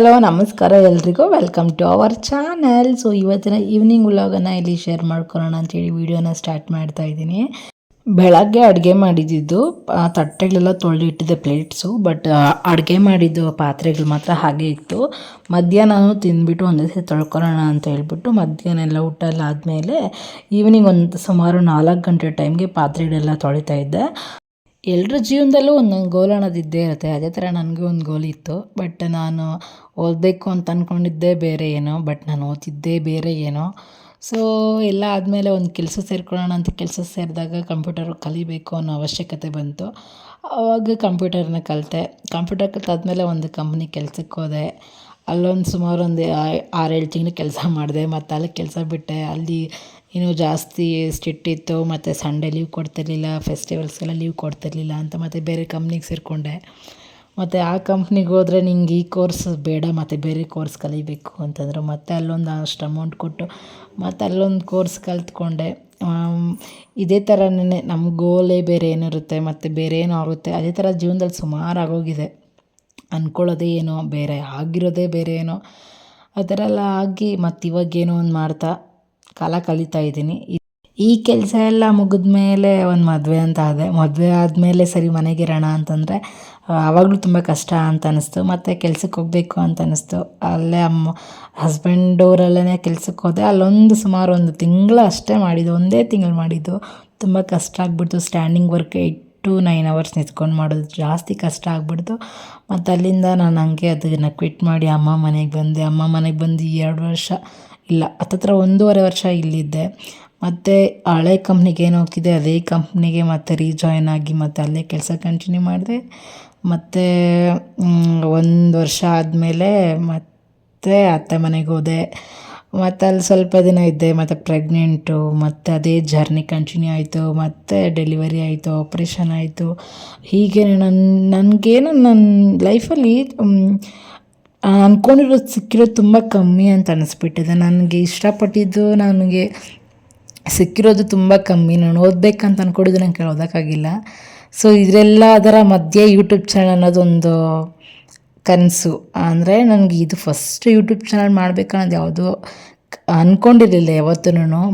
Hello, ನಮಸ್ಕಾರ ಎಲ್ರಿಗೂ. Welcome to our channel so ಇವತ್ತಿನ ಈವ್ನಿಂಗ್ ವ್ಲಾಗನ್ನು ಇಲ್ಲಿ ಶೇರ್ ಮಾಡ್ಕೊಳ್ಳೋಣ ಅಂತೇಳಿ ವಿಡಿಯೋನ ಸ್ಟಾರ್ಟ್ ಮಾಡ್ತಾ ಇದ್ದೀನಿ. ಬೆಳಗ್ಗೆ ಅಡುಗೆ ಮಾಡಿದ್ದು ತಟ್ಟೆಗಳೆಲ್ಲ ತೊಳೆದಿಟ್ಟಿದ್ದೆ ಪ್ಲೇಟ್ಸು ಬಟ್ ಅಡುಗೆ ಮಾಡಿದ್ದು ಪಾತ್ರೆಗಳು ಮಾತ್ರ ಹಾಗೆ ಇತ್ತು. ಮಧ್ಯಾಹ್ನ ತಿಂದ್ಬಿಟ್ಟು ಒಂದೇ ಸತಿ ತೊಳ್ಕೊಳ್ಳೋಣ ಅಂತ ಹೇಳ್ಬಿಟ್ಟು ಮಧ್ಯಾಹ್ನ ಎಲ್ಲ ಊಟ ಎಲ್ಲ ಆದಮೇಲೆ ಈವ್ನಿಂಗ್ ಒಂದು ಸುಮಾರು ನಾಲ್ಕು ಗಂಟೆ ಟೈಮ್ಗೆ ಪಾತ್ರೆಗಳೆಲ್ಲ ತೊಳಿತಾ ಇದ್ದೆ. ಎಲ್ಲರ ಜೀವನದಲ್ಲೂ ಒಂದೊಂದು ಗೋಲ್ ಅನ್ನೋದು ಇದ್ದೇ ಇರುತ್ತೆ. ಅದೇ ಥರ ನನಗೂ ಒಂದು ಗೋಲ್ ಇತ್ತು. ಬಟ್ ನಾನು ಓದಬೇಕು ಅಂತ ಅಂದ್ಕೊಂಡಿದ್ದೇ ಬೇರೆ ಏನೋ ಬಟ್ ನಾನು ಓದ್ತಿದ್ದೇ ಬೇರೆ ಏನೋ. ಸೊ ಎಲ್ಲ ಆದಮೇಲೆ ಒಂದು ಕೆಲಸ ಸೇರ್ಕೊಳ್ಳೋಣ ಅಂತ ಕೆಲಸ ಸೇರಿದಾಗ ಕಂಪ್ಯೂಟರ್ ಕಲಿಬೇಕು ಅನ್ನೋ ಅವಶ್ಯಕತೆ ಬಂತು. ಆವಾಗ ಕಂಪ್ಯೂಟರ್ನ ಕಲಿತೆ. ಕಂಪ್ಯೂಟರ್ ಕಲಿತಾದ್ಮೇಲೆ ಒಂದು ಕಂಪ್ನಿ ಕೆಲ್ಸಕ್ಕೆ ಹೋದೆ. ಅಲ್ಲೊಂದು ಸುಮಾರು ಒಂದು ಆರೇಳು ತಿಂಗಳು ಕೆಲಸ ಮಾಡಿದೆ. ಮತ್ತು ಅಲ್ಲಿ ಕೆಲಸ ಬಿಟ್ಟೆ. ಅಲ್ಲಿ ಇನ್ನೂ ಜಾಸ್ತಿ ಸ್ಟ್ರಿಟ್ಟಿತ್ತು ಮತ್ತು ಸಂಡೇ ಲೀವ್ ಕೊಡ್ತಿರ್ಲಿಲ್ಲ ಫೆಸ್ಟಿವಲ್ಸ್ಗೆಲ್ಲ ಲೀವ್ ಕೊಡ್ತಿರ್ಲಿಲ್ಲ ಅಂತ ಮತ್ತು ಬೇರೆ ಕಂಪ್ನಿಗೆ ಸೇರಿಕೊಂಡೆ. ಮತ್ತು ಆ ಕಂಪ್ನಿಗೆ ಹೋದರೆ ನಿಂಗೆ ಈ ಕೋರ್ಸ್ ಬೇಡ, ಮತ್ತು ಬೇರೆ ಕೋರ್ಸ್ ಕಲಿಬೇಕು ಅಂತಂದರು. ಮತ್ತು ಅಲ್ಲೊಂದು ಅಷ್ಟು ಅಮೌಂಟ್ ಕೊಟ್ಟು ಮತ್ತು ಅಲ್ಲೊಂದು ಕೋರ್ಸ್ ಕಲ್ತ್ಕೊಂಡೆ. ಇದೇ ಥರನೇ ನಮ್ಮ ಗೋಲೇ ಬೇರೆ ಏನಿರುತ್ತೆ, ಮತ್ತು ಬೇರೆ ಏನೋ ಆಗುತ್ತೆ. ಅದೇ ಥರ ಜೀವನದಲ್ಲಿ ಸುಮಾರು ಆಗೋಗಿದೆ. ಅಂದ್ಕೊಳ್ಳೋದೇ ಏನೋ, ಬೇರೆ ಆಗಿರೋದೇ ಬೇರೆ ಏನೋ. ಆ ಥರ ಎಲ್ಲ ಆಗಿ ಮತ್ತು ಇವಾಗೇನೋ ಒಂದು ಮಾಡ್ತಾ ಕಾಲ ಕಳೀತಾ ಇದ್ದೀನಿ. ಈ ಕೆಲಸ ಎಲ್ಲ ಮುಗಿದ ಮೇಲೆ ಒಂದು ಮದುವೆ ಅಂತ ಆದೆ. ಮದುವೆ ಆದಮೇಲೆ ಸರಿ ಮನೆಗಿರೋಣ ಅಂತಂದರೆ ಆವಾಗಲೂ ತುಂಬ ಕಷ್ಟ ಅಂತ ಅನ್ನಿಸ್ತು ಮತ್ತು ಕೆಲ್ಸಕ್ಕೆ ಹೋಗಬೇಕು ಅಂತ ಅನ್ನಿಸ್ತು ಅಲ್ಲೇ ಅಮ್ಮ ಹಸ್ಬೆಂಡ್ ಊರಲ್ಲೇ ಕೆಲ್ಸಕ್ಕೆ ಹೋದೆ. ಅಲ್ಲೊಂದು ಸುಮಾರು ಒಂದು ತಿಂಗಳು ಅಷ್ಟೇ ಮಾಡಿದ್ದು. ಒಂದೇ ತಿಂಗಳು ಮಾಡಿದ್ದು. ತುಂಬ ಕಷ್ಟ ಆಗ್ಬಿಡ್ತು. Standing work eight to nine hours ನಿಂತ್ಕೊಂಡು ಮಾಡೋದು ಜಾಸ್ತಿ ಕಷ್ಟ ಆಗ್ಬಿಡ್ತು. ಮತ್ತು ಅಲ್ಲಿಂದ ನಾನು ಹಂಗೆ ಅದನ್ನು ಕ್ವಿಟ್ ಮಾಡಿ ಅಮ್ಮ ಮನೆಗೆ ಬಂದೆ. ಅಮ್ಮ ಮನೆಗೆ ಬಂದು ಎರಡು ವರ್ಷ ಇಲ್ಲ. ಹತ್ತತ್ರ ಒಂದೂವರೆ ವರ್ಷ ಇಲ್ಲಿದ್ದೆ. ಮತ್ತು ಹಳೆ ಕಂಪ್ನಿಗೆ ಏನು ಹೋಗ್ತಿದ್ದೆ, ಅದೇ ಕಂಪ್ನಿಗೆ ಮತ್ತೆ ರೀಜಾಯ್ನ್ ಆಗಿ ಮತ್ತೆ ಅಲ್ಲೇ ಕೆಲಸ ಕಂಟಿನ್ಯೂ ಮಾಡಿದೆ. ಮತ್ತು ಒಂದು ವರ್ಷ ಆದಮೇಲೆ ಮತ್ತೆ ಅತ್ತೆ ಮನೆಗೆ ಹೋದೆ. ಮತ್ತು ಅಲ್ಲಿ ಸ್ವಲ್ಪ ದಿನ ಇದ್ದೆ, ಮತ್ತು ಪ್ರೆಗ್ನೆಂಟು ಮತ್ತು ಅದೇ ಜರ್ನಿ ಕಂಟಿನ್ಯೂ ಆಯಿತು. ಮತ್ತು ಡೆಲಿವರಿ ಆಯಿತು ಆಪ್ರೇಷನ್ ಆಯಿತು. ಹೀಗೆ ನನ್ನ ನನಗೇನು ನನ್ನ ಲೈಫಲ್ಲಿ ಅಂದ್ಕೊಂಡಿರೋದು ಸಿಕ್ಕಿರೋದು ತುಂಬ ಕಮ್ಮಿ ಅಂತ ಅನ್ನಿಸ್ಬಿಟ್ಟಿದೆ ನನಗೆ ಇಷ್ಟಪಟ್ಟಿದ್ದು ನನಗೆ ಸಿಕ್ಕಿರೋದು ತುಂಬ ಕಮ್ಮಿ. ನಾನು ಓದಬೇಕಂತ ಅಂದ್ಕೊಂಡಿದ್ದು ನಂಗೆ ಓದೋಕ್ಕಾಗಿಲ್ಲ ಸೊ ಇದರೆಲ್ಲ ಅದರ ಮಧ್ಯೆ ಯೂಟ್ಯೂಬ್ ಚಾನಲ್ ಅನ್ನೋದೊಂದು ಕನಸು. ಅಂದರೆ ನನಗೆ ಇದು ಫಸ್ಟ್ ಯೂಟ್ಯೂಬ್ ಚಾನಲ್ ಮಾಡಬೇಕನ್ನೋದು ಯಾವುದೋ ಅಂದ್ಕೊಂಡಿರಲಿಲ್ಲ ಯಾವತ್ತೂ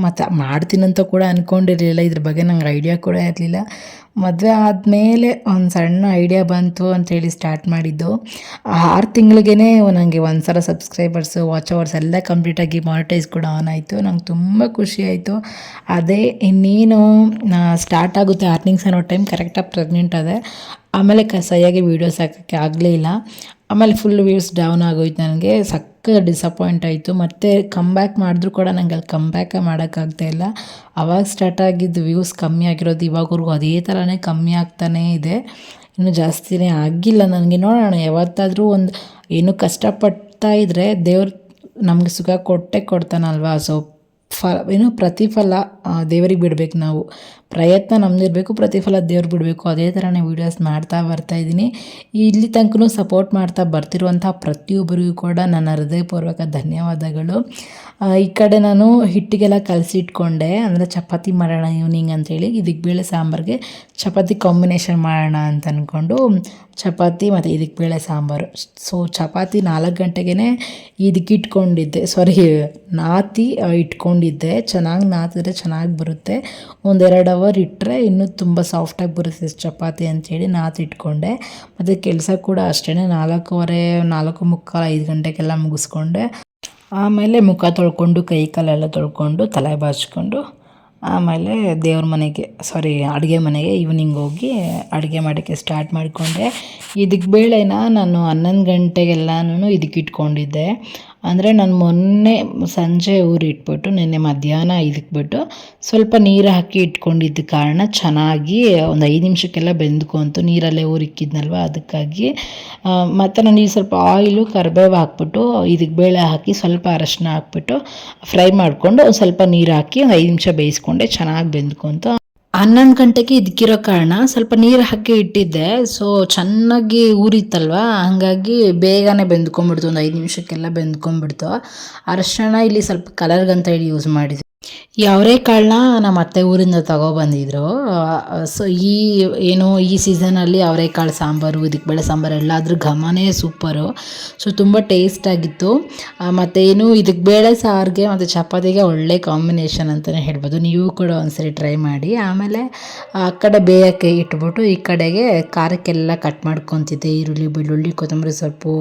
ಮತ್ತು ಮಾಡ್ತೀನಂತ ಕೂಡ ಅಂದ್ಕೊಂಡಿರಲಿಲ್ಲ ಇದ್ರ ಬಗ್ಗೆ ನಂಗೆ ಐಡಿಯಾ ಕೂಡ ಇರಲಿಲ್ಲ. ಮದುವೆ ಆದಮೇಲೆ ಒಂದು ಸಣ್ಣ ಐಡಿಯಾ ಬಂತು ಅಂಥೇಳಿ ಸ್ಟಾರ್ಟ್ ಮಾಡಿದ್ದು. ಆರು ತಿಂಗಳಿಗೇ ನನಗೆ ಒಂದು ಸಲ ಸಬ್ಸ್ಕ್ರೈಬರ್ಸು ವಾಚ್ ಅವರ್ಸ್ ಎಲ್ಲ ಕಂಪ್ಲೀಟಾಗಿ ಮಾನಿಟೈಸ್ ಕೂಡ ಆನ್ ಆಯಿತು. ನಂಗೆ ತುಂಬ ಖುಷಿ ಆಯಿತು. ಅದೇ ಇನ್ನೇನು ಸ್ಟಾರ್ಟ್ ಆಗುತ್ತೆ ಅರ್ನಿಂಗ್ಸ್ ಅನ್ನೋ ಟೈಮ್ ಕರೆಕ್ಟಾಗಿ ಪ್ರೆಗ್ನೆಂಟ್ ಅದೇ ಆಮೇಲೆ ಕ ಸರಿಯಾಗಿ ವೀಡಿಯೋಸ್ ಹಾಕೋಕ್ಕೆ ಆಗಲೇ ಇಲ್ಲ. ಆಮೇಲೆ ಫುಲ್ ವ್ಯೂಸ್ ಡೌನ್ ಆಗೋಯ್ತು ನನಗೆ. ಸಕ್ಕ ಡಿಸಪಾಯಿಂಟ್ ಆಯಿತು. ಮತ್ತು ಕಮ್ ಬ್ಯಾಕ್ ಮಾಡಿದ್ರು ಕೂಡ ನಂಗೆ ಅಲ್ಲಿ ಕಮ್ ಬ್ಯಾಕೇ ಮಾಡೋಕ್ಕಾಗ್ತಾ ಇಲ್ಲ. ಅವಾಗ ಸ್ಟಾರ್ಟ್ ಆಗಿದ್ದು ವ್ಯೂಸ್ ಕಮ್ಮಿ ಆಗಿರೋದು, ಇವಾಗವರೆಗೂ ಅದೇ ಥರನೇ ಕಮ್ಮಿ ಆಗ್ತಾನೇ ಇದೆ. ಇನ್ನು ಜಾಸ್ತಿನೇ ಆಗಿಲ್ಲ ನನಗೆ. ನೋಡೋಣ, ಯಾವತ್ತಾದರೂ ಒಂದು ಏನು ಕಷ್ಟಪಡ್ತಾ ಇದ್ದರೆ ದೇವ್ರು ನಮಗೆ ಸುಖ ಕೊಟ್ಟೆ ಕೊಡ್ತಾನಲ್ವಾ? ಸೊ ಫ, ಏನು ಪ್ರತಿಫಲ ದೇವರಿಗೆ ಬಿಡ್ಬೇಕು ನಾವು. ಪ್ರಯತ್ನ ನಮ್ಮದಿರಬೇಕು ಪ್ರತಿಫಲ ದೇವ್ರು ಬಿಡಬೇಕು. ಅದೇ ಥರನೇ ವೀಡಿಯೋಸ್ ಮಾಡ್ತಾ ಬರ್ತಾಯಿದ್ದೀನಿ ಇಲ್ಲಿ ತನಕನೂ ಸಪೋರ್ಟ್ ಮಾಡ್ತಾ ಬರ್ತಿರುವಂಥ ಪ್ರತಿಯೊಬ್ಬರಿಗೂ ಕೂಡ ನನ್ನ ಹೃದಯಪೂರ್ವಕ ಧನ್ಯವಾದಗಳು. ಈ ಕಡೆ ನಾನು ಹಿಟ್ಟಿಗೆಲ್ಲ ಕಲಸಿಟ್ಕೊಂಡೆ. ಅಂದರೆ ಚಪಾತಿ ಮಾಡೋಣ ಈವ್ನಿಂಗ್ ಅಂತೇಳಿ. ಇದಕ್ಕೆ ಬೇಳೆ ಸಾಂಬಾರಿಗೆ ಚಪಾತಿ ಕಾಂಬಿನೇಷನ್ ಮಾಡೋಣ ಅಂತ ಅಂದ್ಕೊಂಡು ಚಪಾತಿ ಮತ್ತು ಇದಕ್ಕೆ ಬೇಳೆ ಸಾಂಬಾರು. ಸೊ ಚಪಾತಿ ನಾಲ್ಕು ಗಂಟೆಗೆ ಇದಕ್ಕೆ ಇಟ್ಕೊಂಡಿದ್ದೆ. ಸಾರಿ ನಾತಿ ಇಟ್ಕೊಂಡಿದ್ದೆ. ಚೆನ್ನಾಗಿ ನಾತಿದ್ರೆ ಚೆನ್ನಾಗಿ ಬರುತ್ತೆ. ಒಂದೆರಡು ಅವರ್ ಇಟ್ಟರೆ ಇನ್ನೂ ತುಂಬ ಸಾಫ್ಟಾಗಿ ಬರುತ್ತೆ ಚಪಾತಿ ಅಂಥೇಳಿ ನಾತು ಇಟ್ಕೊಂಡೆ. ಮತ್ತು ಕೆಲಸ ಕೂಡ ಅಷ್ಟೇ ನಾಲ್ಕೂವರೆ, ನಾಲ್ಕು ಮುಕ್ಕಾಲು ಐದು ಗಂಟೆಗೆಲ್ಲ ಮುಗಿಸ್ಕೊಂಡೆ. ಆಮೇಲೆ ಮುಖ ತೊಳ್ಕೊಂಡು, ಕೈ ಕಾಲೆಲ್ಲ ತೊಳ್ಕೊಂಡು, ತಲೆ ಬಾಚ್ಕೊಂಡು, ಆಮೇಲೆ ದೇವ್ರ ಮನೆಗೆ ಸಾರಿ ಅಡುಗೆ ಮನೆಗೆ ಈವ್ನಿಂಗ್ ಹೋಗಿ ಅಡುಗೆ ಮಾಡೋಕ್ಕೆ ಸ್ಟಾರ್ಟ್ ಮಾಡಿಕೊಂಡೆ. ಇದಕ್ಕೆ ಬೇಳೆನ ನಾನು ಹನ್ನೊಂದು ಗಂಟೆಗೆಲ್ಲನೂ ಇದಕ್ಕೆ ಇಟ್ಕೊಂಡಿದ್ದೆ ಅಂದರೆ ನಾನು ಮೊನ್ನೆ ಸಂಜೆ ಊರಿಟ್ಬಿಟ್ಟು ನಿನ್ನೆ ಮಧ್ಯಾಹ್ನ ಇದಕ್ಕೆ ಬಿಟ್ಟು ಸ್ವಲ್ಪ ನೀರು ಹಾಕಿ ಇಟ್ಕೊಂಡಿದ್ದ ಕಾರಣ ಚೆನ್ನಾಗಿ ಒಂದು ಐದು ನಿಮಿಷಕ್ಕೆಲ್ಲ ಬೆಂದ್ಕೊಂತು ನೀರಲ್ಲೇ ಊರಿಕ್ಕಿದ್ನಲ್ವ ಅದಕ್ಕಾಗಿ. ಮತ್ತು ನಾನು ಈ ಸ್ವಲ್ಪ ಆಯಿಲು ಕರಿಬೇವು ಹಾಕ್ಬಿಟ್ಟು ಇದಕ್ಕೆ ಬೇಳೆ ಹಾಕಿ ಸ್ವಲ್ಪ ಅರಶಿನ ಹಾಕ್ಬಿಟ್ಟು ಫ್ರೈ ಮಾಡಿಕೊಂಡು ಸ್ವಲ್ಪ ನೀರು ಹಾಕಿ ಒಂದು ಐದು ನಿಮಿಷ ಬೇಯಿಸ್ಕೊಂಡೆ ಚೆನ್ನಾಗಿ ಬೆಂದ್ಕೊಂತು ಹನ್ನೊಂದು ಗಂಟೆಗೆ ಇದಕ್ಕಿರೋ ಕಾರಣ ಸ್ವಲ್ಪ ನೀರು ಹಾಕಿ ಇಟ್ಟಿದ್ದೆ. ಸೊ ಚೆನ್ನಾಗಿ ಊರಿತ್ತಲ್ವಾ? ಹಾಗಾಗಿ ಬೇಗನೆ ಬೆಂದ್ಕೊಂಡ್ಬಿಡ್ತು. ಒಂದು ಐದು ನಿಮಿಷಕ್ಕೆಲ್ಲ ಬೆಂದ್ಕೊಂಡ್ಬಿಡ್ತು. ಅರಶಿಣ ಇಲ್ಲಿ ಸ್ವಲ್ಪ ಕಲರ್ಗಂತ ಹೇಳಿ ಯೂಸ್ ಮಾಡಿದ್ವಿ. ಈ ಅವರೆಕಾಳನ್ನ ನಮ್ಮ ಅತ್ತೆ ಊರಿಂದ ತಗೊಬಂದಿದ್ರು ಸೊ ಈ ಏನು ಈ ಸೀಸನಲ್ಲಿ ಅವರೆಕಾಳು ಸಾಂಬಾರು ಇದಕ್ಕೆ ಬೇಳೆ ಸಾಂಬಾರು ಎಲ್ಲಾದ್ರೂ ಘಮನೇ ಸೂಪರು ಸೊ ತುಂಬ ಟೇಸ್ಟಾಗಿತ್ತು ಮತ್ತು ಏನು ಇದಕ್ಕೆ ಬೇಳೆ ಸಾರಿಗೆ ಮತ್ತು ಚಪಾತಿಗೆ ಒಳ್ಳೆ ಕಾಂಬಿನೇಷನ್ ಅಂತಲೇ ಹೇಳ್ಬೋದು. ನೀವು ಕೂಡ ಒಂದ್ಸರಿ ಟ್ರೈ ಮಾಡಿ. ಆಮೇಲೆ ಆ ಕಡೆ ಬೇಯಕ್ಕೆ ಇಟ್ಬಿಟ್ಟು ಈ ಕಡೆಗೆ ಖಾರಕ್ಕೆಲ್ಲ ಕಟ್ ಮಾಡ್ಕೊತಿದ್ದೆ. ಈರುಳ್ಳಿ, ಬೆಳ್ಳುಳ್ಳಿ, ಕೊತ್ತಂಬರಿ ಸೊಪ್ಪು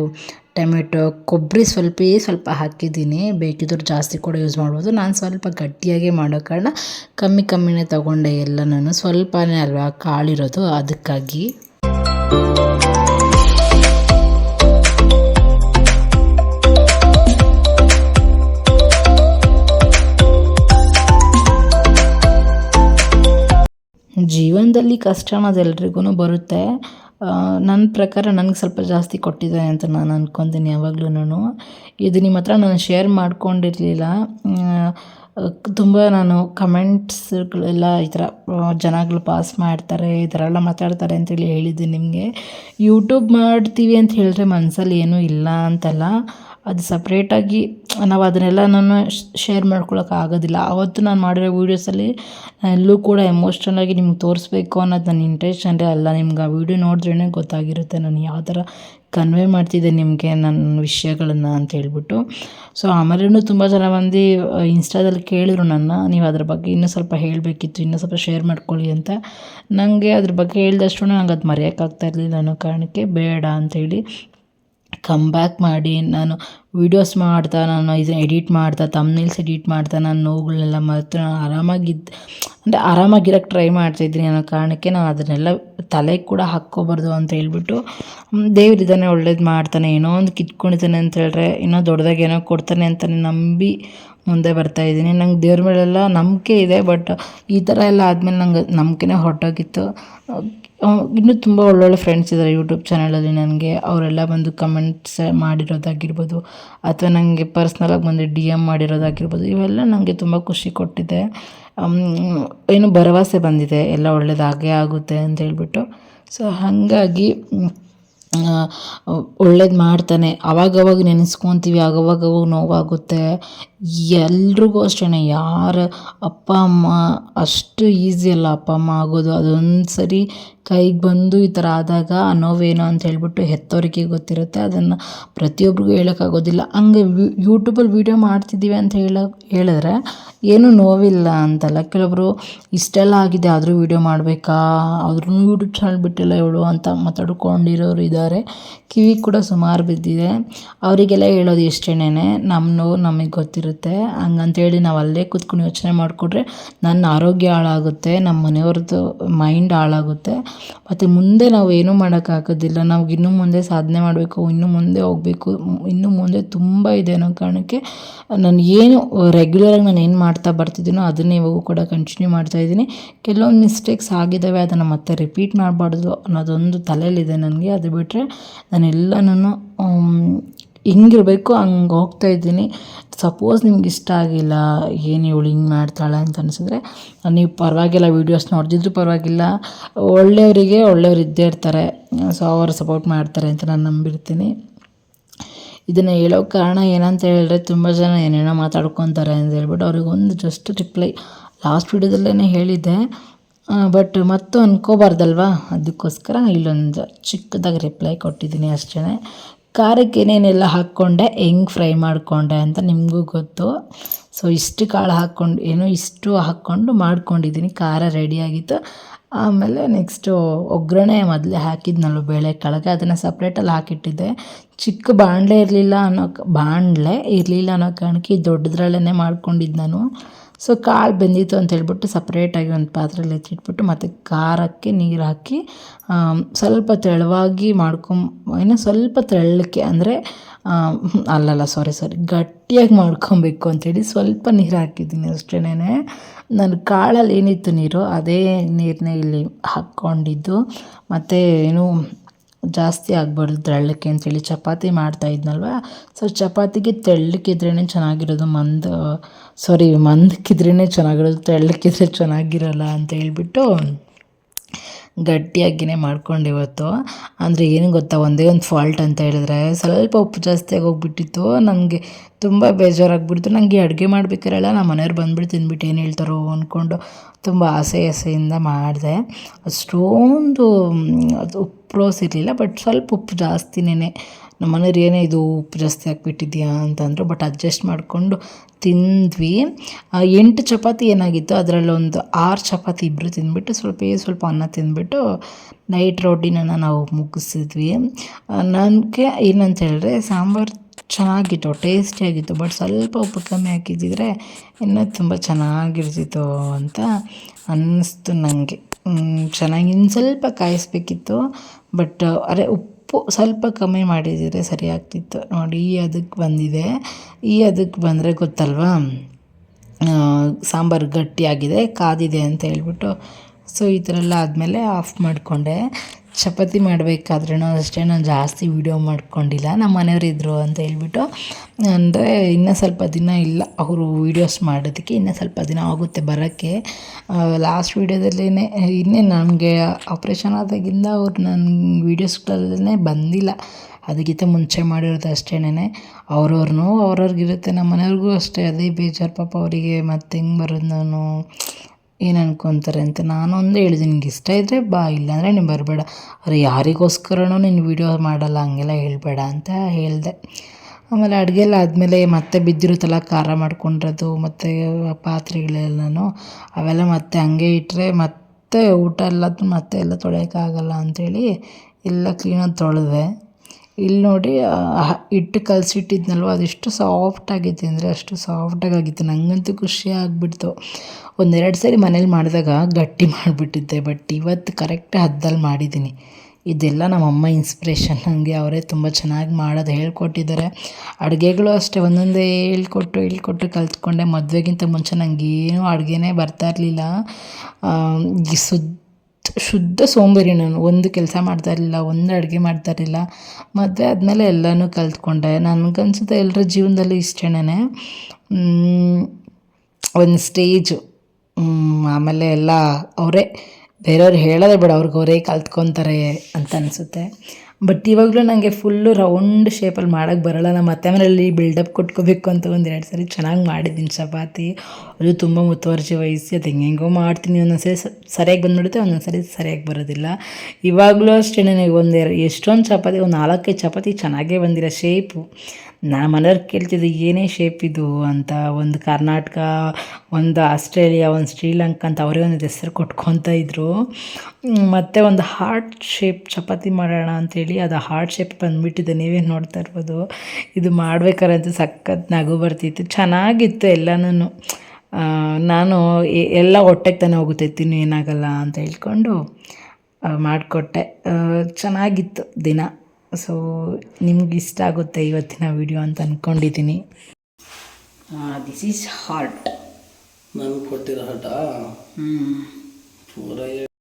ಟೊಮೆಟೊ ಕೊಬ್ಬರಿ ಸ್ವಲ್ಪ ಸ್ವಲ್ಪ ಹಾಕಿದ್ದೀನಿ. ಬೇಕಿದ್ದರೂ ಜಾಸ್ತಿ ಕೂಡ ಯೂಸ್ ಮಾಡ್ಬೋದು. ನಾನು ಸ್ವಲ್ಪ ಗಟ್ಟಿಯಾಗಿ ಮಾಡೋ ಕಾರಣ ಕಮ್ಮಿ ಕಮ್ಮಿನೇ ತೊಗೊಂಡೆ ಎಲ್ಲ ನಾನು ಸ್ವಲ್ಪನೇ ಅಲ್ವಾ? ಕಾಳಿರೋದು. ಅದಕ್ಕಾಗಿ. ಜೀವನದಲ್ಲಿ ಕಷ್ಟ ಅನ್ನೋದು ಎಲ್ರಿಗೂ ಬರುತ್ತೆ. ನನ್ನ ಪ್ರಕಾರ ನನಗೆ ಸ್ವಲ್ಪ ಜಾಸ್ತಿ ಕೊಟ್ಟಿದ್ದಾರೆ ಅಂತ ನಾನು ಅಂದ್ಕೊತೀನಿ ಯಾವಾಗ್ಲೂ ಇದು ನಿಮ್ಮ ಹತ್ರ ನಾನು ಶೇರ್ ಮಾಡ್ಕೊಂಡಿರಲಿಲ್ಲ. ತುಂಬ ನಾನು ಕಮೆಂಟ್ಸ್ಗಳೆಲ್ಲ ಈ ಥರ ಜನಗಳು ಪಾಸ್ ಮಾಡ್ತಾರೆ, ಈ ಥರ ಎಲ್ಲ ಮಾತಾಡ್ತಾರೆ ಅಂತೇಳಿ ಹೇಳಿದ್ದೆ ನಿಮಗೆ. ಯೂಟ್ಯೂಬ್ ಮಾಡ್ತೀವಿ ಅಂತ ಹೇಳಿದ್ರೆ ಮನಸ್ಸಲ್ಲಿ ಏನೂ ಇಲ್ಲ ಅಂತಲ್ಲ. ಅದು ಸಪ್ರೇಟಾಗಿ ನಾವು ಅದನ್ನೆಲ್ಲ ನಾನು ಶೇರ್ ಮಾಡ್ಕೊಳಕ್ಕೆ ಆಗೋದಿಲ್ಲ. ಆವತ್ತು ನಾನು ಮಾಡಿರೋ ವೀಡಿಯೋಸಲ್ಲಿ ಎಲ್ಲೂ ಕೂಡ ಎಮೋಷ್ನಲಾಗಿ ನಿಮ್ಗೆ ತೋರಿಸ್ಬೇಕು ಅನ್ನೋದು ನನ್ನ ಇಂಟೆನ್ಷನ್ನೇ ಅಲ್ಲ. ನಿಮ್ಗೆ ಆ ವೀಡಿಯೋ ನೋಡಿದ್ರೇ ಗೊತ್ತಾಗಿರುತ್ತೆ ನಾನು ಯಾವ ಥರ ಕನ್ವೆ ಮಾಡ್ತಿದ್ದೆ ನಿಮಗೆ ನನ್ನ ವಿಷಯಗಳನ್ನು ಅಂತ ಹೇಳ್ಬಿಟ್ಟು. ಸೊ ಆಮೇಲೆ ತುಂಬ ಜನ ಮಂದಿ ಇನ್ಸ್ಟಾದಲ್ಲಿ ಕೇಳಿದ್ರು ನನ್ನ, ನೀವು ಅದ್ರ ಬಗ್ಗೆ ಇನ್ನೂ ಸ್ವಲ್ಪ ಹೇಳಬೇಕಿತ್ತು, ಇನ್ನೂ ಸ್ವಲ್ಪ ಶೇರ್ ಮಾಡ್ಕೊಳ್ಳಿ ಅಂತ. ನನಗೆ ಅದ್ರ ಬಗ್ಗೆ ಹೇಳ್ದಷ್ಟು ನಂಗೆ ಅದು ಮರೆಯೋಕ್ಕಾಗ್ತಾ ಇರಲಿಲ್ಲ ಅನ್ನೋ ಕಾರಣಕ್ಕೆ ಬೇಡ ಅಂಥೇಳಿ ಕಮ್ ಬ್ಯಾಕ್ ಮಾಡಿ ನಾನು ವೀಡಿಯೋಸ್ ಮಾಡ್ತಾ, ನಾನು ಇದನ್ನ ಎಡಿಟ್ ಮಾಡ್ತಾ ತಮ್ಮನೇಲ್ಸ್ ಎಡಿಟ್ ಮಾಡ್ತಾ, ನಾನು ನೋವುಗಳನ್ನೆಲ್ಲ ಮರೆತು ನಾನು ಆರಾಮಾಗಿದ್ದು ಅಂದರೆ ಆರಾಮಾಗಿರೋಕ್ಕೆ ಟ್ರೈ ಮಾಡ್ತಾಯಿದ್ದೀನಿ ಅನ್ನೋ ಕಾರಣಕ್ಕೆ ನಾನು ಅದನ್ನೆಲ್ಲ ತಲೆಗೆ ಕೂಡ ಹಾಕ್ಕೋಬಾರ್ದು ಅಂತ ಹೇಳ್ಬಿಟ್ಟು ದೇವ್ರು ಇದನ್ನೇ ಒಳ್ಳೇದು ಮಾಡ್ತಾನೆ, ಏನೋ ಒಂದು ಕಿತ್ಕೊಂಡಿದ್ದಾನೆ ಅಂತ ಹೇಳಿದ್ರೆ ಇನ್ನೂ ದೊಡ್ಡದಾಗಿ ಏನೋ ಕೊಡ್ತಾನೆ ಅಂತಲೇ ನಂಬಿ ಮುಂದೆ ಬರ್ತಾಯಿದ್ದೀನಿ ನಂಗೆ ದೇವ್ರ ಮೇಲೆಲ್ಲ ನಂಬಿಕೆ ಇದೆ ಬಟ್ ಈ ಥರ ಎಲ್ಲ ಆದಮೇಲೆ ನಂಗೆ ನಂಬಿಕೆನೇ ಹೊರಟೋಗಿತ್ತು. ಇನ್ನೂ ತುಂಬ ಒಳ್ಳೊಳ್ಳೆ ಫ್ರೆಂಡ್ಸ್ ಇದ್ದಾರೆ ಯೂಟ್ಯೂಬ್ ಚಾನಲಲ್ಲಿ ನನಗೆ. ಅವರೆಲ್ಲ ಬಂದು ಕಮೆಂಟ್ಸ್ ಮಾಡಿರೋದಾಗಿರ್ಬೋದು, ಅಥವಾ ನನಗೆ ಪರ್ಸ್ನಲಾಗಿ ಬಂದು ಡಿ ಎಂ ಮಾಡಿರೋದಾಗಿರ್ಬೋದು, ಇವೆಲ್ಲ ನನಗೆ ತುಂಬ ಖುಷಿ ಕೊಟ್ಟಿದೆ. ಏನು ಭರವಸೆ ಬಂದಿದೆ, ಎಲ್ಲ ಒಳ್ಳೇದಾಗೇ ಆಗುತ್ತೆ ಅಂತ ಹೇಳ್ಬಿಟ್ಟು. ಸೊ ಹಾಗಾಗಿ ಒಳ್ಳೇದು ಮಾಡ್ತಾನೆ. ಅವಾಗವಾಗ ನೆನೆಸ್ಕೊತೀವಿ, ಆವಾಗವಾಗ ನೋವಾಗುತ್ತೆ. ಎಲ್ರಿಗೂ ಅಷ್ಟೇ ಯಾರು ಅಪ್ಪ, ಅಮ್ಮ ಅಷ್ಟು ಈಸಿ ಅಲ್ಲ ಅಪ್ಪ, ಅಮ್ಮ ಆಗೋದು. ಅದೊಂದು ಸರಿ ಕೈಗೆ ಬಂದು ಈ ಥರ ಆದಾಗ ಆ ನೋವೇನು ಅಂತ ಹೇಳ್ಬಿಟ್ಟು ಹೆತ್ತವರಿಗೆ ಗೊತ್ತಿರುತ್ತೆ. ಅದನ್ನು ಪ್ರತಿಯೊಬ್ಬರಿಗೂ ಹೇಳೋಕ್ಕಾಗೋದಿಲ್ಲ. ಹಂಗೆ ಯೂಟ್ಯೂಬಲ್ಲಿ ವೀಡಿಯೋ ಮಾಡ್ತಿದ್ದೀವಿ ಅಂತ ಹೇಳ, ಹೇಳಿದ್ರೆ ಏನೂ ನೋವಿಲ್ಲ ಅಂತಲ್ಲ. ಕೆಲವೊಬ್ಬರು ಇಷ್ಟೆಲ್ಲ ಆಗಿದೆ, ಆದರೂ ವೀಡಿಯೋ ಮಾಡಬೇಕಾ? ಆದ್ರೂ ಯೂಟ್ಯೂಬ್ ಚಾನಲ್ ಬಿಟ್ಟಿಲ್ಲ ಇವಳು ಅಂತ ಮಾತಾಡ್ಕೊಂಡಿರೋರು ಇದ್ದಾರೆ. ಕಿವಿ ಕೂಡ ಸುಮಾರು ಬಿದ್ದಿದೆ. ಅವರಿಗೆಲ್ಲ ಹೇಳೋದು ಎಷ್ಟೇನೇ ನಮ್ಮ ನೋವು ನಮಗೆ ಗೊತ್ತಿರುತ್ತೆ. ಹಂಗಂತೇಳಿ ನಾವು ಅಲ್ಲೇ ಕೂತ್ಕೊಂಡು ಯೋಚನೆ ಮಾಡಿಕೊಟ್ರೆ ನನ್ನ ಆರೋಗ್ಯ ಹಾಳಾಗುತ್ತೆ ನಮ್ಮ ಮನೆಯವ್ರದ್ದು ಮೈಂಡ್ ಹಾಳಾಗುತ್ತೆ. ಮತ್ತು ಮುಂದೆ ನಾವು ಏನೂ ಮಾಡೋಕ್ಕಾಗೋದಿಲ್ಲ ನಾವು ಇನ್ನೂ ಮುಂದೆ ಸಾಧನೆ ಮಾಡಬೇಕು, ಇನ್ನೂ ಮುಂದೆ ಹೋಗಬೇಕು, ಇನ್ನೂ ಮುಂದೆ ತುಂಬ ಇದೆ ಅನ್ನೋ ಕಾರಣಕ್ಕೆ ನಾನು ಏನು ರೆಗ್ಯುಲರಾಗಿ ನಾನು ಏನು ಮಾಡ್ತಾ ಬರ್ತಿದ್ದೀನೋ ಅದನ್ನೇ ಇವಾಗೂ ಕೂಡ ಕಂಟಿನ್ಯೂ ಮಾಡ್ತಾ ಇದ್ದೀನಿ. ಕೆಲವೊಂದು ಮಿಸ್ಟೇಕ್ಸ್ ಆಗಿದ್ದಾವೆ ಅದನ್ನು ಮತ್ತೆ ರಿಪೀಟ್ ಮಾಡಬಾರ್ದು ಅನ್ನೋದೊಂದು ತಲೆಯಲ್ಲಿದೆ ನನಗೆ. ಅದು ಬಿಟ್ಟರೆ ನಾನೆಲ್ಲನೂ ಹಿಂಗಿರಬೇಕು, ಹಂಗೆ ಹೋಗ್ತಾ ಇದ್ದೀನಿ. ಸಪೋಸ್ ನಿಮ್ಗೆ ಇಷ್ಟ ಆಗಿಲ್ಲ, ಏನು ಇವಳು ಹಿಂಗೆ ಮಾಡ್ತಾಳೆ ಅಂತ ಅನಿಸಿದ್ರೆ, ನೀವು ಪರವಾಗಿಲ್ಲ ವೀಡಿಯೋಸ್ ನೋಡ್ದಿದ್ರು ಪರವಾಗಿಲ್ಲ. ಒಳ್ಳೆಯವರಿಗೆ ಒಳ್ಳೆಯವ್ರು ಇದ್ದೇ ಇರ್ತಾರೆ. ಸೊ ಅವರು ಸಪೋರ್ಟ್ ಮಾಡ್ತಾರೆ ಅಂತ ನಾನು ನಂಬಿರ್ತೀನಿ. ಇದನ್ನು ಹೇಳೋ ಕಾರಣ ಏನಂತ ಹೇಳಿದ್ರೆ, ತುಂಬ ಜನ ಏನೇನೋ ಮಾತಾಡ್ಕೊತಾರೆ ಅಂತ ಹೇಳ್ಬಿಟ್ಟು ಅವ್ರಿಗೊಂದು ಜಸ್ಟ್ ರಿಪ್ಲೈ ಲಾಸ್ಟ್ ವೀಡಿಯೋದಲ್ಲೇ ಹೇಳಿದ್ದೆ. ಬಟ್ ಮತ್ತು ಅನ್ಕೋಬಾರ್ದಲ್ವಾ? ಅದಕ್ಕೋಸ್ಕರ ಇಲ್ಲೊಂದು ಚಿಕ್ಕದಾಗಿ ರಿಪ್ಲೈ ಕೊಟ್ಟಿದ್ದೀನಿ ಅಷ್ಟೇ ಖಾರಕ್ಕೆ ಏನೇನೆಲ್ಲ ಹಾಕ್ಕೊಂಡೆ, ಹೆಂಗೆ ಫ್ರೈ ಮಾಡಿಕೊಂಡೆ ಅಂತ ನಿಮಗೂ ಗೊತ್ತು. ಸೊ ಇಷ್ಟು ಕಾಳು ಹಾಕ್ಕೊಂಡು, ಏನೋ ಇಷ್ಟು ಹಾಕ್ಕೊಂಡು ಮಾಡ್ಕೊಂಡಿದ್ದೀನಿ ಖಾರ ರೆಡಿಯಾಗಿತ್ತು ಆಮೇಲೆ ನೆಕ್ಸ್ಟು ಒಗ್ಗರಣೆ ಮೊದಲೇ ಹಾಕಿದ್ನಲ್ಲ ಬೇಳೆ ಕಾಳಗೆ, ಅದನ್ನು ಸಪ್ರೇಟಲ್ಲಿ ಹಾಕಿಟ್ಟಿದ್ದೆ. ಚಿಕ್ಕ ಬಾಣಲೆ ಇರಲಿಲ್ಲ ಅನ್ನೋ ಬಾಣಲೆ ಇರಲಿಲ್ಲ ಅನ್ನೋ ಕಾರಣಕ್ಕೆ ದೊಡ್ಡದ್ರಲ್ಲೇ ಮಾಡ್ಕೊಂಡಿದ್ದು ನಾನು. ಸೊ ಕಾಳು ಬೆಂದಿತ್ತು ಅಂತ ಹೇಳ್ಬಿಟ್ಟು ಸಪ್ರೇಟಾಗಿ ಒಂದು ಪಾತ್ರೆಯಲ್ಲಿ ಎತ್ತಿಟ್ಬಿಟ್ಟು ಮತ್ತು ಖಾರಕ್ಕೆ ನೀರು ಹಾಕಿ ಸ್ವಲ್ಪ ತೆಳುವಾಗಿ ಮಾಡ್ಕೊಂ ಏನೋ ಸ್ವಲ್ಪ ತೆಳ್ಳಕ್ಕೆ ಅಂದರೆ ಅಲ್ಲಲ್ಲ ಸಾರಿ ಸಾರಿ ಗಟ್ಟಿಯಾಗಿ ಮಾಡ್ಕೊಬೇಕು ಅಂಥೇಳಿ ಸ್ವಲ್ಪ ನೀರು ಹಾಕಿದ್ದೀನಿ ಅಷ್ಟೇನೆ ನಾನು ಕಾಳಲ್ಲಿ ಏನಿತ್ತು ನೀರು, ಅದೇ ನೀರನ್ನ ಇಲ್ಲಿ ಹಾಕ್ಕೊಂಡಿದ್ದು. ಮತ್ತು ಏನು ಜಾಸ್ತಿ ಆಗಬಾರ್ದು ತೆಳ್ಳಕ್ಕೆ ಅಂಥೇಳಿ ಚಪಾತಿ ಮಾಡ್ತಾ ಇದ್ನಲ್ವ? ಸೊ ಚಪಾತಿಗೆ ತೆಳ್ಳಕ್ಕಿದ್ರೇ ಚೆನ್ನಾಗಿರೋದು, ಮಂದ ಸಾರಿ ಮಂದಕ್ಕಿದ್ರೇ ಚೆನ್ನಾಗಿರುತ್ತೆ, ಎಳ್ಳಕ್ಕಿದ್ರೆ ಚೆನ್ನಾಗಿರಲ್ಲ ಅಂತ ಹೇಳ್ಬಿಟ್ಟು ಗಟ್ಟಿಯಾಗಿಯೇ ಮಾಡ್ಕೊಂಡು ಇವತ್ತು. ಅಂದರೆ ಏನು ಗೊತ್ತಾ, ಒಂದೇ ಒಂದು ಫಾಲ್ಟ್ ಅಂತ ಹೇಳಿದ್ರೆ, ಸ್ವಲ್ಪ ಉಪ್ಪು ಜಾಸ್ತಿಯಾಗಿ ಹೋಗ್ಬಿಟ್ಟಿತ್ತು ನನಗೆ ತುಂಬ ಬೇಜಾರಾಗ್ಬಿಡ್ತು. ನನಗೆ ಅಡುಗೆ ಮಾಡ್ಬೇಕಾರೆಲ್ಲ ನಮ್ಮ ಮನೆಯವ್ರು ಬಂದ್ಬಿಟ್ಟು ತಿಂದ್ಬಿಟ್ಟು ಏನು ಹೇಳ್ತಾರೋ ಅಂದ್ಕೊಂಡು ತುಂಬ ಆಸೆ ಆಸೆಯಿಂದ ಮಾಡಿದೆ. ಅಷ್ಟೊಂದು, ಅದು ಉಪ್ಪು ರೋಸ್ ಇರಲಿಲ್ಲ ಬಟ್ ಸ್ವಲ್ಪ ಉಪ್ಪು ಜಾಸ್ತಿನೇ ನಮ್ಮ ಮನೆಯವ್ರು ಏನೇ ಇದು ಉಪ್ಪು ಜಾಸ್ತಿ ಹಾಕ್ಬಿಟ್ಟಿದ್ಯಾ ಅಂತಂದರು ಬಟ್ ಅಡ್ಜಸ್ಟ್ ಮಾಡಿಕೊಂಡು ತಿಂದ್ವಿ. ಎಂಟು ಚಪಾತಿ ಏನಾಗಿತ್ತು ಅದರಲ್ಲೊಂದು ಆರು ಚಪಾತಿ ಇಬ್ಬರು ತಿಂದ್ಬಿಟ್ಟು ಸ್ವಲ್ಪ ಸ್ವಲ್ಪ ಅನ್ನ ತಿಂದ್ಬಿಟ್ಟು ನೈಟ್ ರೊಟ್ಟಿನ ನಾವು ಮುಗಿಸಿದ್ವಿ. ನನಗೆ ಏನಂತ ಹೇಳಿದ್ರೆ ಸಾಂಬಾರು ಚೆನ್ನಾಗಿತ್ತು ಟೇಸ್ಟಿಯಾಗಿತ್ತು ಬಟ್ ಸ್ವಲ್ಪ ಉಪ್ಪು ಕಮ್ಮಿ ಹಾಕಿದ್ದಿದ್ರೆ ಇನ್ನೂ ತುಂಬ ಚೆನ್ನಾಗಿರ್ತಿತ್ತು ಅಂತ ಅನ್ನಿಸ್ತು ನನಗೆ ಚೆನ್ನಾಗಿ ಇನ್ನು ಸ್ವಲ್ಪ ಕಾಯಿಸ್ಬೇಕಿತ್ತು ಬಟ್ ಅರೆ ಉಪ್ಪು ಸ್ವಲ್ಪ ಕಮ್ಮಿ ಮಾಡಿದರೆ ಸರಿ ಆಗ್ತಿತ್ತು. ನೋಡಿ, ಈ ಅದಕ್ಕೆ ಬಂದಿದೆ. ಈ ಅದಕ್ಕೆ ಬಂದರೆ ಗೊತ್ತಲ್ವಾ? ಸಾಂಬಾರು ಗಟ್ಟಿಯಾಗಿದೆ, ಕಾದಿದೆ ಅಂತ ಹೇಳ್ಬಿಟ್ಟು, ಸೊ ಈ ಥರ ಎಲ್ಲ ಆದಮೇಲೆ ಆಫ್ ಮಾಡಿಕೊಂಡೆ. ಚಪಾತಿ ಮಾಡಬೇಕಾದ್ರೂ ಅಷ್ಟೇ ನಾನು ಜಾಸ್ತಿ ವೀಡಿಯೋ ಮಾಡ್ಕೊಂಡಿಲ್ಲ. ನಮ್ಮ ಮನೆಯವ್ರು ಇದ್ದರು ಅಂತ ಹೇಳ್ಬಿಟ್ಟು, ಅಂದರೆ ಇನ್ನೂ ಸ್ವಲ್ಪ ದಿನ ಇಲ್ಲ ಅವರು ವೀಡಿಯೋಸ್ ಮಾಡೋದಕ್ಕೆ, ಇನ್ನೂ ಸ್ವಲ್ಪ ದಿನ ಆಗುತ್ತೆ ಬರೋಕ್ಕೆ. ಲಾಸ್ಟ್ ವೀಡಿಯೋದಲ್ಲೇ ಇನ್ನೇ ನನಗೆ ಆಪ್ರೇಷನ್ ಆದಾಗಿಂದ ಅವ್ರು ನನ್ನ ವೀಡಿಯೋಸ್ಗಳಲ್ಲೇ ಬಂದಿಲ್ಲ. ಅದಕ್ಕಿಂತ ಮುಂಚೆ ಮಾಡಿರೋದು ಅಷ್ಟೇನೆ ಅವ್ರವ್ರನ್ನೂ ಅವ್ರವ್ರಿಗಿರುತ್ತೆ ನಮ್ಮ ಮನೆಯವ್ರಿಗೂ ಅಷ್ಟೇ. ಅದೇ ಬೇಜಾರು ಪಾಪ ಅವರಿಗೆ ಮತ್ತೆ ಹೆಂಗೆ ಬರೋದು ನಾನು? ಏನು ಅನ್ಕೊತಾರೆ ಅಂತ ನಾನು ಒಂದೇ ಹೇಳಿದೆ, ನಿಂಗೆ ಇಷ್ಟ ಇದ್ದರೆ ಬಾ, ಇಲ್ಲಾಂದರೆ ನೀನು ಬರಬೇಡ. ಅವ್ರು ಯಾರಿಗೋಸ್ಕರನೂ ನೀನು ವೀಡಿಯೋ ಮಾಡಲ್ಲ, ಹಂಗೆಲ್ಲ ಹೇಳಬೇಡ ಅಂತ ಹೇಳಿದೆ. ಆಮೇಲೆ ಅಡುಗೆ ಎಲ್ಲ ಆದಮೇಲೆ ಮತ್ತೆ ಬಿದ್ದಿರುತ್ತಲ್ಲ, ಖಾರ ಮಾಡ್ಕೊಂಡಿರೋದು, ಮತ್ತು ಪಾತ್ರೆಗಳೆಲ್ಲನೂ, ಅವೆಲ್ಲ ಮತ್ತೆ ಹಂಗೆ ಇಟ್ಟರೆ ಮತ್ತೆ ಊಟ ಎಲ್ಲ ಮತ್ತೆ ಎಲ್ಲ ತೊಳೆಯೋಕ್ಕಾಗಲ್ಲ ಅಂಥೇಳಿ ಎಲ್ಲ ಕ್ಲೀನಾಗಿ ತೊಳೆದೆ. ಇಲ್ಲಿ ನೋಡಿ ಹಿಟ್ಟು ಕಲಸಿಟ್ಟಿದ್ನಲ್ವ? ಅದೆಷ್ಟು ಸಾಫ್ಟ್ ಆಗೈತೆ ಅಂದರೆ ಅಷ್ಟು ಸಾಫ್ಟಾಗಿ ಆಗಿತ್ತು. ನನಗಂತೂ ಖುಷಿ ಆಗಿಬಿಡ್ತು. ಒಂದೆರಡು ಸರಿ ಮನೇಲಿ ಮಾಡಿದಾಗ ಗಟ್ಟಿ ಮಾಡಿಬಿಟ್ಟಿದ್ದೆ ಬಟ್ ಇವತ್ತು ಕರೆಕ್ಟ್ ಹದ್ದಲ್ಲಿ ಮಾಡಿದ್ದೀನಿ. ಇದೆಲ್ಲ ನಮ್ಮಮ್ಮ ಇನ್ಸ್ಪಿರೇಷನ್ ನನಗೆ ಅವರೇ ತುಂಬ ಚೆನ್ನಾಗಿ ಮಾಡೋದು ಹೇಳ್ಕೊಟ್ಟಿದ್ದಾರೆ. ಅಡುಗೆಗಳು ಅಷ್ಟೇ, ಒಂದೊಂದೇ ಹೇಳ್ಕೊಟ್ಟು ಹೇಳ್ಕೊಟ್ಟು ಕಲ್ತ್ಕೊಂಡೆ. ಮದುವೆಗಿಂತ ಮುಂಚೆ ನನಗೇನು ಅಡುಗೆನೇ ಬರ್ತಾ ಇರಲಿಲ್ಲ. ಸುದ್ ಶುದ್ಧ ಸೋಂಬೇರಿ ನಾನು. ಒಂದು ಕೆಲಸ ಮಾಡ್ತಾ ಇರಲಿಲ್ಲ, ಒಂದು ಅಡುಗೆ ಮಾಡ್ತಾ ಇರಲಿಲ್ಲ. ಮದುವೆ ಆದಮೇಲೆ ಎಲ್ಲನೂ ಕಲ್ತ್ಕೊಂಡೆ. ನನಗನ್ಸುತ್ತೆ ಎಲ್ಲರ ಜೀವನದಲ್ಲಿ ಇಷ್ಟೇನೆ ಒಂದು ಸ್ಟೇಜು ಆಮೇಲೆ ಎಲ್ಲ ಅವರೇ, ಬೇರೆಯವ್ರು ಹೇಳೋದೇ ಬೇಡ, ಅವ್ರಿಗೆ ಅವರೇ ಕಲ್ತ್ಕೊತಾರೆ ಅಂತ ಅನಿಸುತ್ತೆ. ಬಟ್ ಇವಾಗಲೂ ನನಗೆ ಫುಲ್ಲು ರೌಂಡ್ ಶೇಪಲ್ಲಿ ಮಾಡೋಕ್ಕೆ ಬರೋಲ್ಲ. ನಮ್ಮ ಅತ್ತೆ ಮನೆಯಲ್ಲಿ ಬಿಲ್ಡಪ್ ಕೊಟ್ಕೋಬೇಕು ಅಂತ ಒಂದು ಎರಡು ಸರಿ ಚೆನ್ನಾಗಿ ಮಾಡಿದ್ದೀನಿ ಚಪಾತಿ. ಅದು ತುಂಬ ಮುತುವರ್ಜಿ ವಹಿಸಿ ಅದು ಹೆಂಗೆಂಗೋ ಮಾಡ್ತೀನಿ. ಒಂದೊಂದು ಸರಿ ಸರಿಯಾಗಿ ಬಂದುಬಿಡುತ್ತೆ ಒಂದೊಂದು ಸರಿ ಸರಿಯಾಗಿ ಬರೋದಿಲ್ಲ. ಇವಾಗಲೂ ಅಷ್ಟೇ ನನಗೆ ಒಂದು ಎಷ್ಟೊಂದು ಚಪಾತಿ, ಒಂದು ನಾಲ್ಕೈದು ಚಪಾತಿ ಚೆನ್ನಾಗೇ ಬಂದಿರೋ ಶೇಪು ನಾ ಮನೆಯವ್ರು ಕೇಳ್ತಿದ್ದೆ ಏನೇ ಶೇಪ್ ಇದು ಅಂತ, ಒಂದು ಕರ್ನಾಟಕ, ಒಂದು ಆಸ್ಟ್ರೇಲಿಯಾ, ಒಂದು ಶ್ರೀಲಂಕಾ ಅಂತ ಅವರೇ ಒಂದು ಹೆಸರು ಕೊಟ್ಕೊತ ಇದ್ರು. ಮತ್ತು ಒಂದು ಹಾರ್ಟ್ ಶೇಪ್ ಚಪಾತಿ ಮಾಡೋಣ ಅಂಥೇಳಿ ಅದು ಹಾರ್ಟ್ ಶೇಪ್ ಬಂದುಬಿಟ್ಟಿದೆ. ನೀವೇ ನೋಡ್ತಾ ಇರ್ಬೋದು. ಇದು ಮಾಡ್ಬೇಕಾರಂತೂ ಸಖತ್ ನಗು ಬರ್ತಿತ್ತು. ಚೆನ್ನಾಗಿತ್ತು ಎಲ್ಲನೂ ನಾನು ಎಲ್ಲ ಹೊಟ್ಟೆಗೆ ತಾನೇ ಹೋಗುತ್ತೆ, ತಿನ್ನು ಏನಾಗಲ್ಲ ಅಂತ ಹೇಳ್ಕೊಂಡು ಮಾಡಿಕೊಟ್ಟೆ. ಚೆನ್ನಾಗಿತ್ತು ದಿನ. ಸೊ ನಿಮ್ಗೆ ಇಷ್ಟ ಆಗುತ್ತೆ ಇವತ್ತಿನ ವಿಡಿಯೋ ಅಂತ ಅಂದ್ಕೊಂಡಿದ್ದೀನಿ ದಿಸ್ ಈಸ್ ಹಾರ್ಟ್ ನಾನು ಕೊಟ್ಟಿರೋ ಹಠ ಹ್ಞೂ ಪೂರ